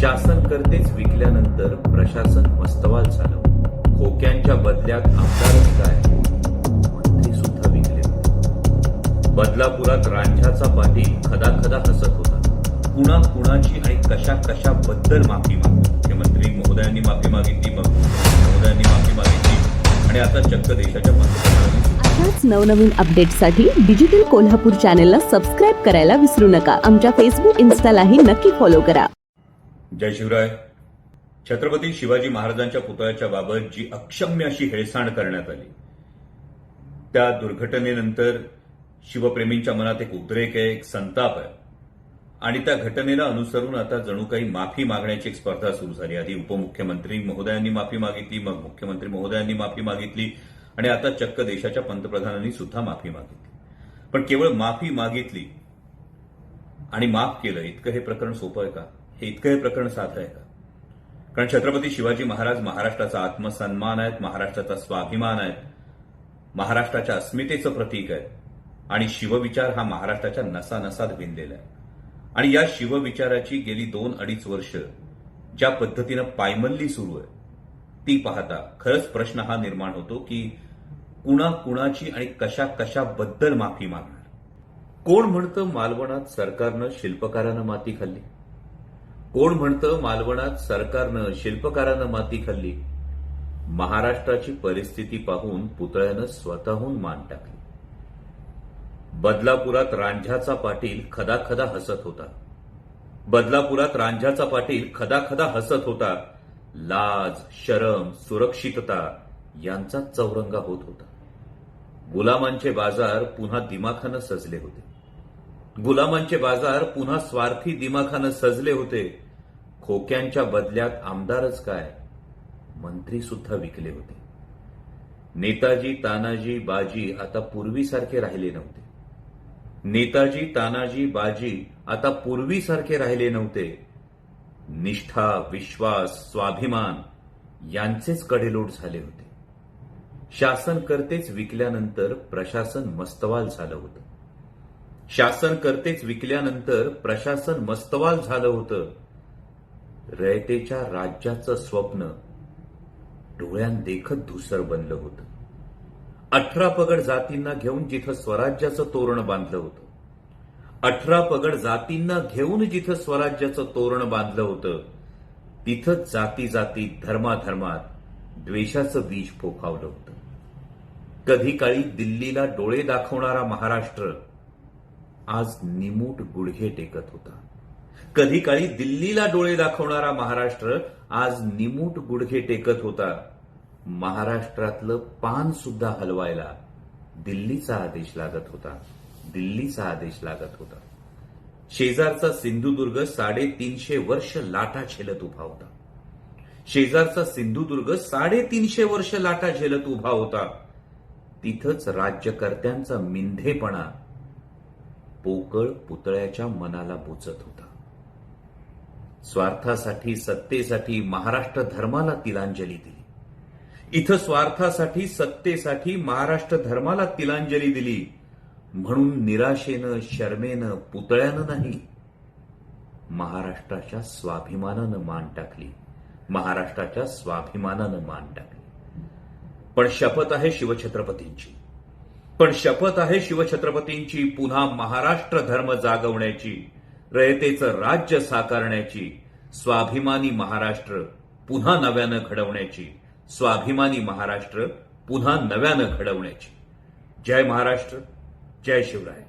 शासनकर्तेच विकल्यानंतर प्रशासन मस्तवाल झालं. खोक्यांच्या बदल्यात आमदारच काय? मंत्री सुद्धा विकले. होते बदलापुरात रांझाचा पाटील खदा खदा हसत होता. कुणा कुणाची आणि कशा कशाबद्दल माफी मागतो? मुख्यमंत्री महोदयांनी माफी मागितली मग महोदयांनी माफी मागितली. आणि आता चक्क देशाच्या पंतप्रधानांनी. अशाच नवनवीन अपडेट्ससाठी डिजिटल कोल्हापूर चॅनेलला सबस्क्राईब करायला विसरू नका. आमच्या फेसबुक इन्स्टालाही नक्की फॉलो करा. जय शिवराय. छत्रपती शिवाजी महाराजांच्या पुतळ्याच्या बाबत जी अक्षम्य अशी हेळसांड करण्यात आली त्या दुर्घटनेनंतर शिवप्रेमींच्या मनात एक उद्रेक आहे एक संताप आहे. आणि त्या घटनेला अनुसरून आता जणू काही माफी मागण्याची एक स्पर्धा सुरू झाली. आधी उपमुख्यमंत्री महोदयांनी माफी मागितली मग मुख्यमंत्री महोदयांनी माफी मागितली आणि आता चक्क देशाच्या पंतप्रधानांनी सुद्धा माफी मागितली. पण केवळ माफी मागितली आणि माफ केलं इतकं हे प्रकरण सोपं आहे का? हे इतकं हे प्रकरण साधं आहे का? कारण छत्रपती शिवाजी महाराज महाराष्ट्राचा आत्मसन्मान आहेत महाराष्ट्राचा स्वाभिमान आहेत महाराष्ट्राच्या अस्मितेचं प्रतीक आहे आणि शिवविचार हा महाराष्ट्राच्या नसानसात भिनलेला आहे. आणि या शिवविचाराची गेली दोन अडीच वर्ष ज्या पद्धतीनं पायमल्ली सुरू आहे ती पाहता खरंच प्रश्न हा निर्माण होतो की कुणा कुणाची आणि कशा कशाबद्दल माफी मागणार? कोण म्हणतं मालवणात सरकारनं शिल्पकारानं माती खाल्ली? कोण म्हणतं मालवणात सरकारनं शिल्पकारानं माती खाल्ली? महाराष्ट्राची परिस्थिती पाहून पुतळ्यानं स्वतःहून मान टाकली. बदलापुरात रांझ्याचा पाटील खदाखदा हसत होता. बदलापुरात रांझ्याचा पाटील खदाखदा हसत होता. लाज शरम सुरक्षितता यांचा चौरंगा होत होता. गुलामांचे बाजार पुन्हा दिमाखानं सजले होते. गुलामांचे बाजार पुन्हा स्वार्थी दिमाखानं सजले होते. खोक्यांच्या बदल्यात आमदारच काय? मंत्री सुद्धा विकले होते. नेताजी तानाजी बाजी आता पूर्वीसारखे राहिले नव्हते. नेताजी तानाजी बाजी आता पूर्वीसारखे राहिले नव्हते. निष्ठा विश्वास स्वाभिमान यांचेच कडेलोट झाले होते. शासन करतेच विकल्यानंतर प्रशासन मस्तवाल झालं होतं. शासनकर्तेच विकल्यानंतर प्रशासन मस्तवाल झालं होतं. रयतेच्या राज्याचं स्वप्न डोळ्यांदेखत धुसर बनलं होतं. अठरा पगड जातींना घेऊन जिथं स्वराज्याचं तोरण बांधलं होतं. अठरा पगड जातींना घेऊन जिथं स्वराज्याचं तोरण बांधलं होतं तिथंच जाती जाती धर्माधर्मात द्वेषाचं बीज फोफावलं होतं. कधी काळी दिल्लीला डोळे दाखवणारा महाराष्ट्र आज निमूट गुडघे टेकत होता. कधी काळी दिल्लीला डोळे दाखवणारा महाराष्ट्र आज निमूट गुडघे टेकत होता. महाराष्ट्रातलं पान सुद्धा हलवायला दिल्लीचा आदेश लागत होता. दिल्लीचा आदेश लागत होता. शेजारचा सिंधुदुर्ग साडेतीनशे वर्ष लाटा झेलत उभा होता. शेजारचा सिंधुदुर्ग साडेतीनशे वर्ष लाटा झेलत उभा होता. तिथंच राज्यकर्त्यांचा मिंधेपणा पोकळ पुतळ्याच्या मनाला बोचत होता. स्वार्थासाठी सत्तेसाठी महाराष्ट्र धर्माला तिलांजली दिली. इथं स्वार्थासाठी सत्तेसाठी महाराष्ट्र धर्माला तिलांजली दिली. म्हणून निराशेनं शर्मेनं पुतळ्यानं नाही महाराष्ट्राच्या स्वाभिमानानं मान टाकली. महाराष्ट्राच्या स्वाभिमानानं मान टाकली. पण शपथ आहे शिवछत्रपतींची. पण शपथ आहे शिवछत्रपतींची पुन्हा महाराष्ट्र धर्म जागवण्याची रयतेचं राज्य साकारण्याची स्वाभिमानी महाराष्ट्र पुन्हा नव्यानं घडवण्याची स्वाभिमानी महाराष्ट्र पुन्हा नव्यानं घडवण्याची. जय महाराष्ट्र जय शिवराय.